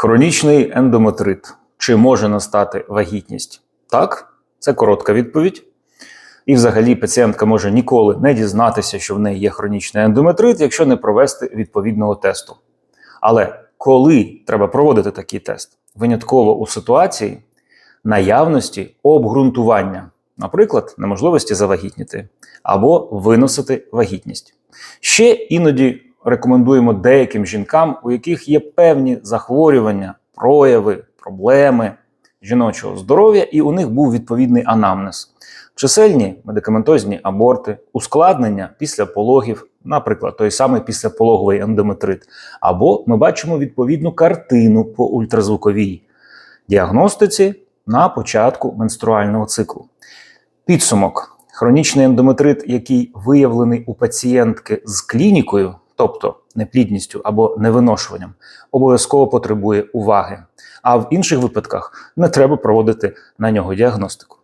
Хронічний ендометрит. Чи може настати вагітність? Так, це коротка відповідь. І, взагалі, пацієнтка може ніколи не дізнатися, що в неї є хронічний ендометрит, якщо не провести відповідного тесту. Але коли треба проводити такий тест? Винятково у ситуації наявності обґрунтування, наприклад, неможливості завагітніти або виносити вагітність. Ще іноді рекомендуємо деяким жінкам, у яких є певні захворювання, прояви, проблеми жіночого здоров'я, і у них був відповідний анамнез. Чисельні медикаментозні аборти, ускладнення після пологів, наприклад, той самий післяпологовий ендометрит, або ми бачимо відповідну картину по ультразвуковій діагностиці на початку менструального циклу. Підсумок: хронічний ендометрит, який виявлений у пацієнтки з клінікою, тобто неплідністю або невиношуванням, обов'язково потребує уваги. А в інших випадках не треба проводити на нього діагностику.